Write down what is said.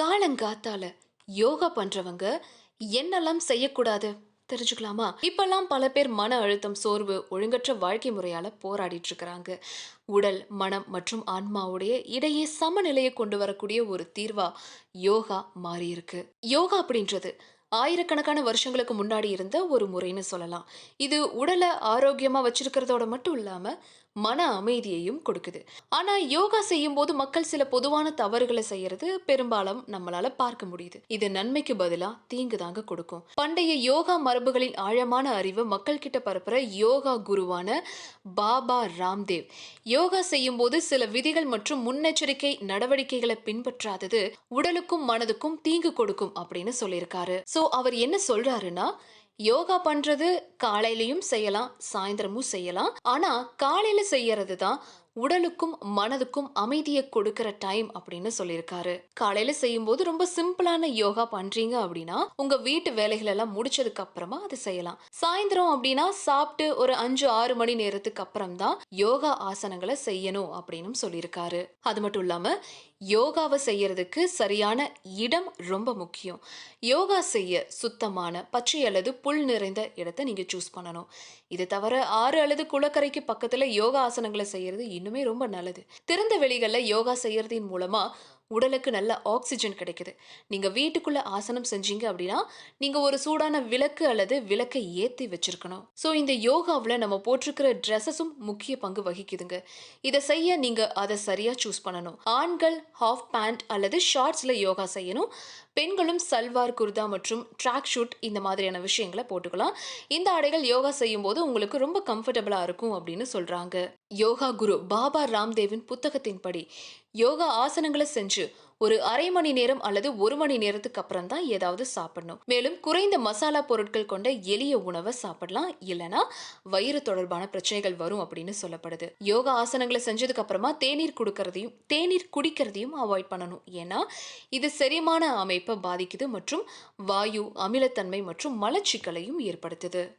காலங்காத்தால யோகா பண்றவங்க என்னெல்லாம் செய்யக்கூடாது தெரிஞ்சுக்கலாமா? இப்பெல்லாம் பல பேர் மன அழுத்தம் சோர்வு ஒழுங்கற்ற வாழ்க்கை முறையால போராடிட்டு இருக்கிறாங்க உடல் மனம் மற்றும் ஆன்மாவுடைய இடையே சமநிலையை கொண்டு வரக்கூடிய ஒரு தீர்வா யோகா மாறி இருக்கு யோகா அப்படின்றது ஆயிரக்கணக்கான வருஷங்களுக்கு முன்னாடி இருந்த ஒரு முறைன்னு சொல்லலாம். இது உடலை ஆரோக்கியமா வச்சிருக்கிறதோட மட்டும் இல்லாம மன அமைதியையும் கொடுக்குது. ஆனா யோகா செய்யும் போது மக்கள் சில பொதுவான தவறுகளை செய்யறது பெரும்பாலும் நம்மளால பார்க்க முடியுது. இது நன்மைக்கு பதிலா தீங்கு தாங்க கொடுக்கும். பண்டைய யோகா மரபுகளின் ஆழமான அறிவு மக்கள் கிட்ட பரப்புற யோகா குருவான பாபா ராம்தேவ். யோகா செய்யும் போது சில விதிகள் மற்றும் முன்னெச்சரிக்கை நடவடிக்கைகளை பின்பற்றாதது உடலுக்கும் மனதுக்கும் தீங்கு கொடுக்கும் அப்படின்னு சொல்லியிருக்காரு. சோ அவர் என்ன சொல்றாருன்னா யோகா பண்றது காலையிலயும் செய்யலாம் சாயந்தரமும் செய்யலாம். ஆனா காலையில செய்யறது தான் உடலுக்கும் மனதுக்கும் அமைதியை கொடுக்கிற டைம் அப்படின்னு சொல்லியிருக்காரு. காலையில செய்யும்போது ரொம்ப சிம்பிளான யோகா பண்றீங்க அப்படின்னா உங்க வீட்டு வேலைகள் எல்லாம் முடிச்சதுக்கு அப்புறமா அதை செய்யலாம். சாயந்தரம் அப்படின்னா சாப்பிட்டு ஒரு அஞ்சு ஆறு மணி நேரத்துக்கு அப்புறம் தான் யோகா ஆசனங்களை செய்யணும் அப்படின்னு சொல்லியிருக்காரு. அது மட்டும் இல்லாம யோகாவை செய்யறதுக்கு சரியான இடம் ரொம்ப முக்கியம். யோகா செய்ய சுத்தமான பச்சை அல்லது புல் நிறைந்த இடத்தை நீங்க சூஸ் பண்ணணும். இது தவிர ஆறு அல்லது குளக்கரைக்கு பக்கத்துல யோகா ஆசனங்களை செய்யறது இன்னும் ரொம்ப நல்லது. திறந்த வெளிகளில் யோகா செய்யறதின் மூலமா உடலுக்கு நல்ல ஆக்சிஜன் கிடைக்குது. நீங்க வீட்டுக்குள்ள ஆசனம் செஞ்சீங்க அப்படின்னா நீங்க ஒரு சூடான விளக்கு அல்லது விளக்கை ஏத்தி வச்சிருக்கணும். ஸோ இந்த யோகாவில் நம்ம போட்டிருக்கிற ட்ரெஸ்ஸஸும் முக்கிய பங்கு வகிக்குதுங்க. இதை செய்ய நீங்க அதை சரியா சூஸ் பண்ணணும். ஆண்கள் ஹாஃப் பேண்ட் அல்லது ஷார்ட்ஸ்ல யோகா செய்யணும். பெண்களும் சல்வார் குர்தா மற்றும் ட்ராக் ஷூட் இந்த மாதிரியான விஷயங்களை போட்டுக்கலாம். இந்த ஆடைகள் யோகா செய்யும் போது உங்களுக்கு ரொம்ப கம்ஃபர்டபுளா இருக்கும் அப்படின்னு சொல்றாங்க. யோகா குரு பாபா ராம்தேவின் புத்தகத்தின்படி யோகா ஆசனங்களை செஞ்சு ஒரு அரை மணி நேரம் அல்லது ஒரு மணி நேரத்துக்கு அப்புறம் தான் ஏதாவது சாப்பிடணும். மேலும் குறைந்த மசாலா பொருட்கள் கொண்ட எளிய உணவை சாப்பிடலாம். இல்லனா வயிறு தொடர்பான பிரச்சனைகள் வரும் அப்படின்னு சொல்லப்படுது. யோகா ஆசனங்களை செஞ்சதுக்கு அப்புறமா தேநீர் கொடுக்கறதையும் தேநீர் குடிக்கிறதையும் அவாய்ட் பண்ணணும். ஏன்னா இது செரிமான அமைப்பை பாதிக்குது மற்றும் வாயு அமிலத்தன்மை மற்றும் மலச்சிக்கலையும் ஏற்படுத்துது.